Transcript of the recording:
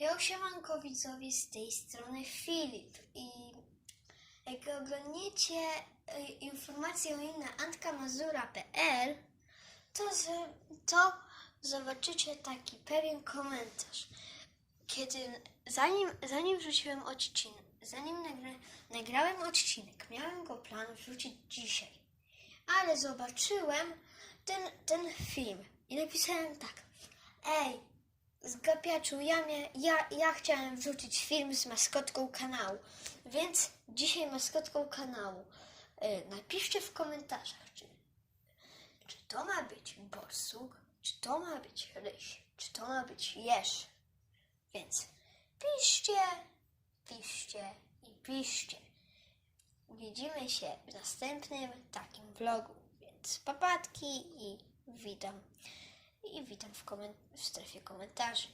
Ja siemanko widzowie z tej strony Filip i jak oglądniecie informację na antkamazura.pl to, to zobaczycie taki pewien komentarz. Kiedy, zanim, zanim wrzuciłem odcinek, zanim nagra, nagrałem odcinek, miałem go plan wrzucić dzisiaj, ale zobaczyłem ten, ten film i napisałem tak. Ej, Zgapiaczu, ja, mia, ja, ja chciałem wrzucić film z maskotką kanału, więc dzisiaj maskotką kanału. E, napiszcie w komentarzach, czy, czy to ma być borsuk, czy to ma być ryś, czy to ma być jeż. Więc piszcie, piszcie i piszcie. Widzimy się w następnym takim vlogu, więc papatki i witam. I witam w, w strefie komentarzy.